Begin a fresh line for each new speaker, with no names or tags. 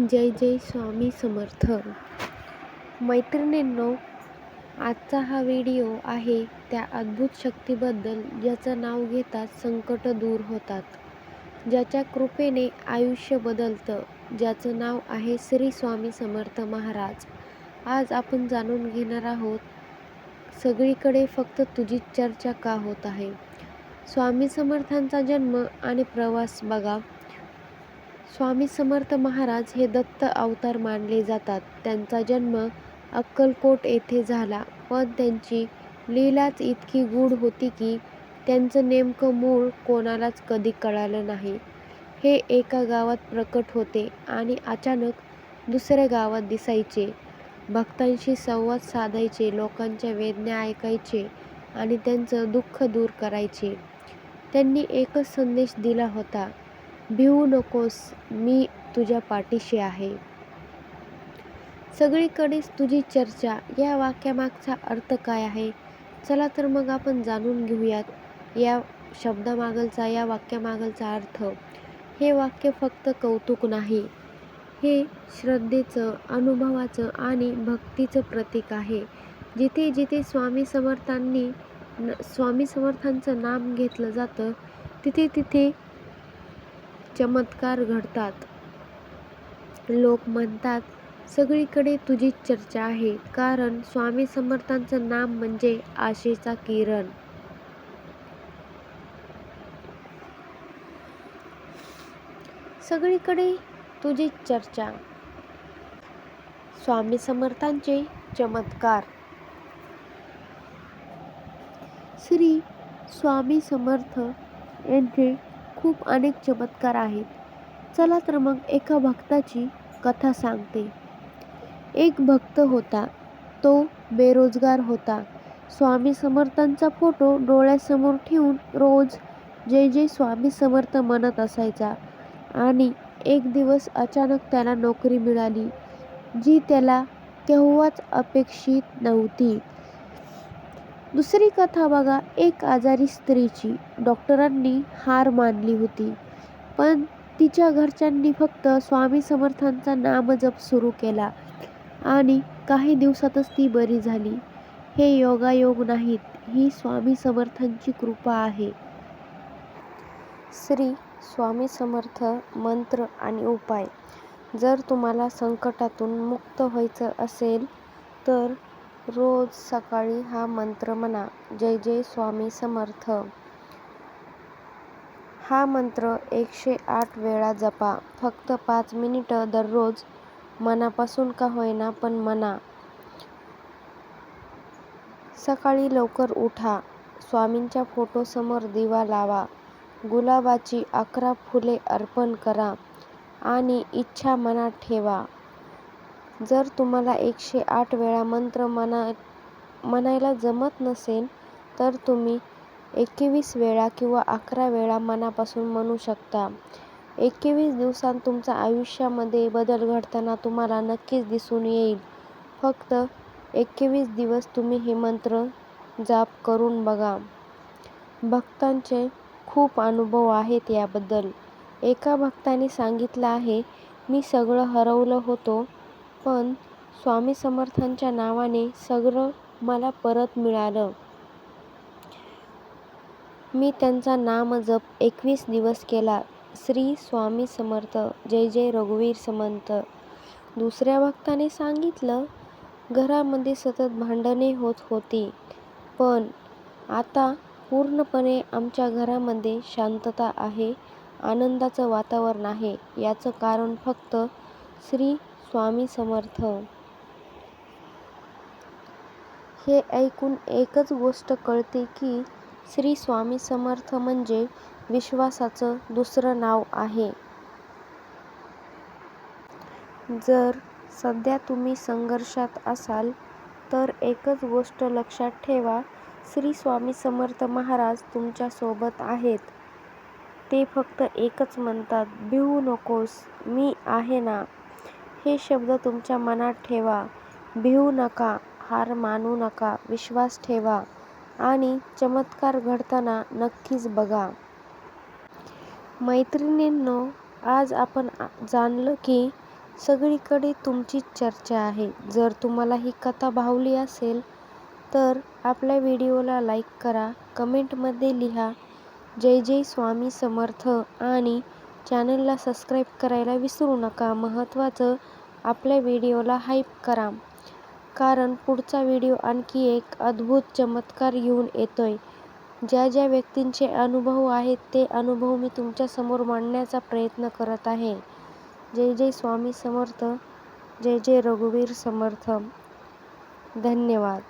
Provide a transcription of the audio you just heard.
जय जय स्वामी समर्थ. मैत्रिणींनो आजचा हा व्हिडिओ आहे त्या अद्भुत शक्तीबद्दल ज्याचं नाव घेताच संकट दूर होतात. ज्याच्या कृपेने आयुष्य बदलतं ज्याचं नाव आहे श्री स्वामी समर्थ महाराज. आज आपण जाणून घेणार आहोत सगळीकडे फक्त तुझीच चर्चा का होत आहे? स्वामी समर्थांचा जन्म आणि प्रवास बघा. स्वामी समर्थ महाराज हे दत्त अवतार मानले जातात. त्यांचा जन्म अक्कलकोट येथे झाला. पण त्यांची लीलाच इतकी गूढ होती की त्यांचं नेमकं मूळ कोणालाच कधी कळालं नाही. हे एका गावात प्रकट होते आणि अचानक दुसऱ्या गावात दिसायचे. भक्तांशी संवाद साधायचे लोकांच्या वेदना ऐकायचे आणि त्यांचं दुःख दूर करायचे. त्यांनी एकच संदेश दिला होता. भिवू नकोस मी तुझ्या पाठीशी आहे. सगळीकडेच तुझी चर्चा या वाक्यामागचा अर्थ काय आहे? चला तर मग आपण जाणून घेऊयात या शब्दामागलचा या वाक्यामागलचा अर्थ. हे वाक्य फक्त कौतुक नाही. हे श्रद्धेचं अनुभवाचं आणि भक्तीचं प्रतीक आहे. जिथे जिथे स्वामी समर्थांनी स्वामी समर्थांचं नाम घेतलं जातं तिथे तिथे चमत्कार घडतात. लोक म्हणतात सगळीकडे तुझीच चर्चा आहे. कारण स्वामी समर्थांचं नाम म्हणजे आशेचा किरण. सगळीकडे तुझीच चर्चा. स्वामी समर्थांचे चमत्कार. श्री स्वामी समर्थ यांचे खूप अनेक चमत्कार आहेत. चला तर मग एका भक्ताची कथा सांगते. एक भक्त होता. तो बेरोजगार होता. स्वामी समर्थांचा फोटो डोळ्यासमोर ठेवून रोज जय जय स्वामी समर्थ म्हणत असायचा. आणि एक दिवस अचानक त्याला नोकरी मिळाली जी त्याला केव्हाच अपेक्षित नव्हती. दुसरी कथा बघा एक आजारी स्त्रीची. डॉक्टरांनी हार मानली होती. पण तिच्या घरच्यांनी फक्त स्वामी समर्थांचा नामजप सुरू केला आणि काही दिवसातच ती बरी झाली. हे योगायोग नाहीत ही स्वामी समर्थांची कृपा आहे. श्री स्वामी समर्थ मंत्र आणि उपाय. जर तुम्हाला संकटातून मुक्त व्हायचं असेल तर रोज सकाळी हा मंत्र म्हणा. जय जय स्वामी समर्थ. हा मंत्र एकशे आठ वेळा जपा. फक्त पाच मिनिटं दररोज मनापासून का होईना पण म्हणा सकाळी लवकर उठा. स्वामींच्या फोटोसमोर दिवा लावा. गुलाबाची अकरा फुले अर्पण करा आणि इच्छा मनात ठेवा. जर तुम्हाला एकशे आठ वेळा मंत्र म्हणा म्हणायला जमत नसेल तर तुम्ही एकवीस वेळा किंवा अकरा वेळा मनापासून म्हणू शकता. एकवीस दिवसांत तुमच्या आयुष्यामध्ये बदल घडताना तुम्हाला नक्कीच दिसून येईल. फक्त एकवीस दिवस तुम्ही हे मंत्र जाप करून बघा. भक्तांचे खूप अनुभव आहेत याबद्दल. एका भक्ताने सांगितलं आहे मी सगळं हरवलं होतो पण स्वामी समर्थांच्या नावाने सगळं मला परत मिळालं. मी त्यांचा नामजप एकवीस दिवस केला. श्री स्वामी समर्थ जय जय रघुवीर समंत. दुसऱ्या भक्ताने सांगितलं घरामध्ये सतत भांडणे होत होती. पण आता पूर्णपणे आमच्या घरामध्ये शांतता आहे आनंदाचं वातावरण आहे. याचं कारण फक्त श्री स्वामी समर्थ. हे ऐकून एकच गोष्ट कळते की श्री स्वामी समर्थ म्हणजे विश्वासाचं दुसरं नाव आहे. जर सध्या तुम्ही संघर्षात असाल तर एकच गोष्ट लक्षात ठेवा श्री स्वामी समर्थ महाराज तुमच्यासोबत आहेत. ते फक्त एकच म्हणतात भिवू नकोस मी आहे ना हे शब्द तुमच्या मनात ठेवा. भिवू नका हार मानू नका विश्वास ठेवा आणि चमत्कार घडताना नक्कीच बघा. मैत्रिणींनो आज आपण जाणलं की सगळीकडे तुमचीच चर्चा आहे. जर तुम्हाला ही कथा भावली असेल तर आपल्या व्हिडिओला लाईक करा कमेंटमध्ये लिहा. जय जय स्वामी समर्थ आणि चॅनलला सबस्क्राईब करायला विसरू नका. महत्त्वाचं आपल्या व्हिडिओला हाईप करा. कारण पुढचा व्हिडिओ आणखी एक अद्भुत चमत्कार घेऊन येतोय. ज्या ज्या व्यक्तींचे अनुभव आहेत ते अनुभव मी तुमच्यासमोर मांडण्याचा प्रयत्न करत आहे. जय जय स्वामी समर्थ जय जय रघुवीर समर्थ. धन्यवाद.